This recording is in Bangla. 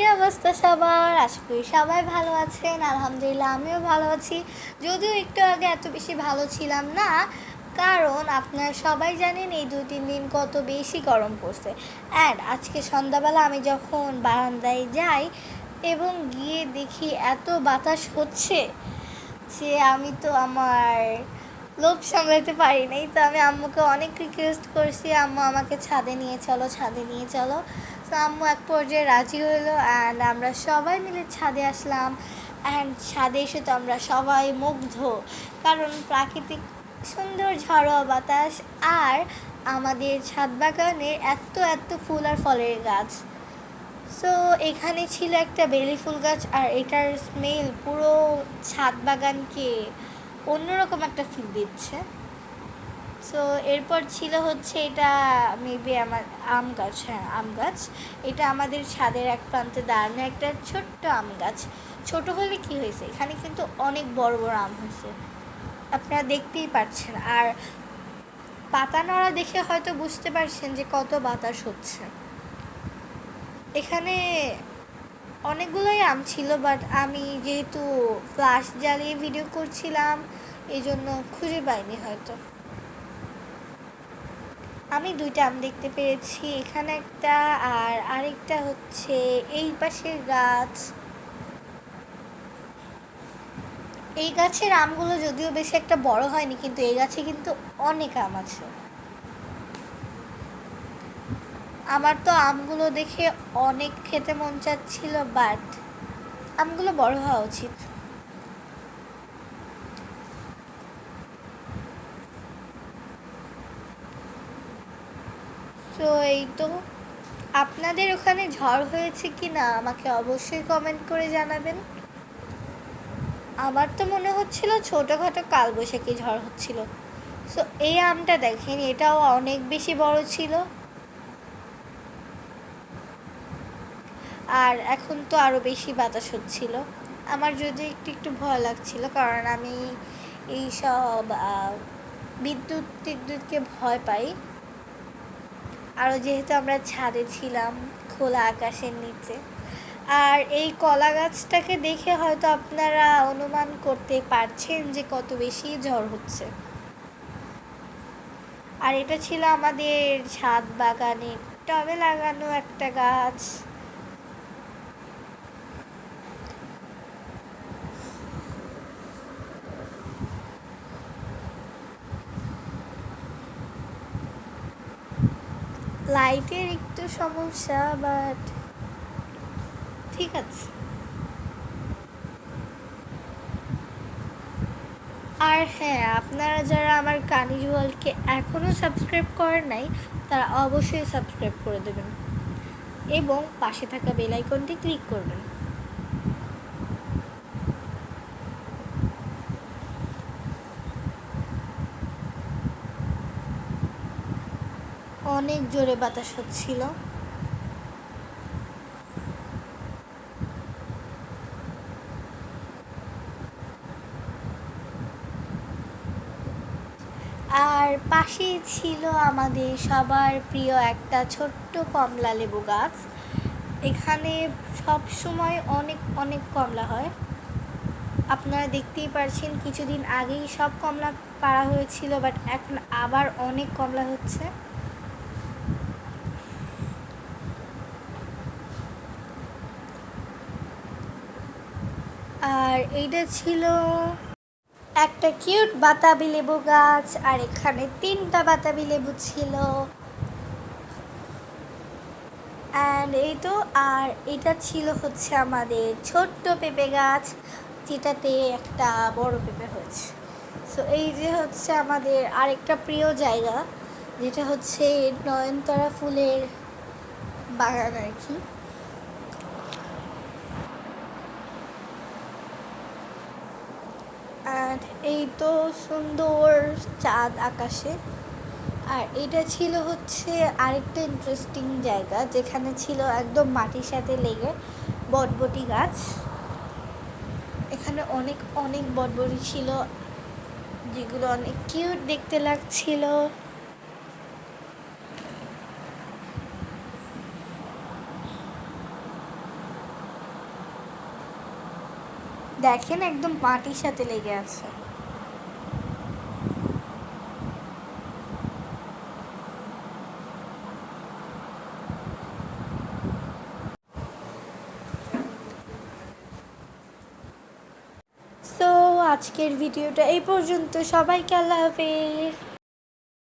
কী অবস্থা সবার? আশা করি সবাই ভালো আছেন। আলহামদুলিল্লাহ, আমিও ভালো আছি। যদিও একটু আগে এত বেশি ভালো ছিলাম না, কারণ আপনারা সবাই জানেন এই দু তিন দিন কত বেশি গরম পড়ছে। অ্যান্ড আজকে সন্ধ্যাবেলা আমি যখন বারান্দায় যাই এবং গিয়ে দেখি এত বাতাস হচ্ছে যে আমি তো আমার লোভ সামলাতে পারি নাই। তো আমি আম্মুকে অনেক রিকোয়েস্ট করছি, আম্মু আমাকে ছাদে নিয়ে চলো, ছাদে নিয়ে চলো। তো আম্মু এক পর্যায়ে রাজি হলো অ্যান্ড আমরা সবাই মিলে ছাদে আসলাম অ্যান্ড ছাদে এসে তো আমরা সবাই মুগ্ধ। কারণ প্রাকৃতিক সুন্দর ঝড়োয়া বাতাস আর আমাদের ছাদ বাগানে এত এত ফুল আর ফলের গাছ। সো এখানে ছিল একটা বেলি ফুল গাছ আর এটার স্মেল পুরো ছাদ বাগানকে অন্যরকম একটা ফিল দিচ্ছে। সো এরপর ছিল হচ্ছে এটা মেবি আমার আম গাছ হ্যাঁ আম গাছ। এটা আমাদের ছাদের এক প্রান্তে দাঁড়ানো একটা ছোট্ট আম গাছ। ছোট হলে কি হয়েছে? এখানে কিন্তু অনেক বড় বড় আম হয়েছে। আপনারা দেখতেই পাচ্ছেন আর পাতা নড়া দেখে হয়তো বুঝতে পারছেন যে কত বাতাস হচ্ছে। এখানে অনেকগুলোই আম ছিল বাট আমি যেহেতু ফ্লাশ জ্বালিয়ে ভিডিও করছিলাম এই জন্য খুঁজে পাইনি হয়তো। আমি দুইটা আম দেখতে পেরেছি এখানে একটা আর আরেকটা হচ্ছে এই পাশের গাছ। এই গাছের আমগুলো যদিও বেশি একটা বড় হয়নি, কিন্তু এই গাছে কিন্তু অনেক আম আছে। আমার তো আমগুলো দেখে অনেক খেতে মন চাচ্ছিল বাট আমগুলো বড় হওয়া উচিত। তো এই তো। আপনাদের ওখানে ঝড় হয়েছে কি না আমাকে অবশ্যই কমেন্ট করে জানাবেন। আমার তো মনে হচ্ছিল ছোটোখাটো কালবৈশাখী ঝড় হচ্ছিল। সো এই আমটা দেখেন, এটাও অনেক বেশি বড় ছিল। আর এখন তো আরও বেশি বাতাস হচ্ছিল। আমার যদি একটু একটু ভয় লাগছিল, কারণ আমি এই সব বিদ্যুৎ টিদ্যুৎকে ভয় পাই। আরও যেহেতু আমরা ছাদে ছিলাম খোলা আকাশের নিচে। আর এই কলা গাছটাকে দেখে হয়তো আপনারা অনুমান করতে পারছেন যে কত বেশি ঝড় হচ্ছে। আর এটা ছিল আমাদের ছাদ বাগানে টবে লাগানো একটা গাছ। লাইটের একটু সমস্যা বাট ঠিক আছে। আর হ্যাঁ আপনারা যারা আমার কানিজ ওয়ার্ল্ডকে এখনও সাবস্ক্রাইব করেন নাই, তারা অবশ্যই সাবস্ক্রাইব করে দেবেন। এবং পাশে থাকা বেল আইকনটি ক্লিক করবেন। অনেক জোরে বাতাস হচ্ছিল। আর পাশেই ছিল আমাদের সবার প্রিয় একটা ছোট্ট কমলা লেবু গাছ। এখানে সব সময় অনেক অনেক কমলা হয়। আপনারা দেখতেই পারছেন, কিছুদিন আগেই সব কমলা পাড়া হয়েছিল, বাট এখন আবার অনেক কমলা হচ্ছে। আর এইটা ছিল একটা কিউট বাতাবি লেবু গাছ, আর এখানে তিনটা বাতাবি লেবু ছিল। অ্যান্ড এই তো, আর এটা ছিল হচ্ছে আমাদের ছোট্ট পেঁপে গাছ, যেটাতে একটা বড় পেঁপে হয়েছে। সো এই যে হচ্ছে আমাদের আরেকটা প্রিয় জায়গা, যেটা হচ্ছে নয়নতারা ফুলের বাগান আর কি। আর এই তো সুন্দর চাঁদ আকাশে। আর এটা ছিল হচ্ছে আরেকটা ইন্টারেস্টিং জায়গা, যেখানে ছিল একদম মাটির সাথে লেগে বটবটি গাছ। এখানে অনেক অনেক বটবটি ছিল, যেগুলো অনেক কিউট দেখতে লাগছিল। দেখেন একদম মাটির সাথে লেগে আছে। আজকের ভিডিওটা এই পর্যন্ত। সবাইকে আল্লাহ হাফেজ।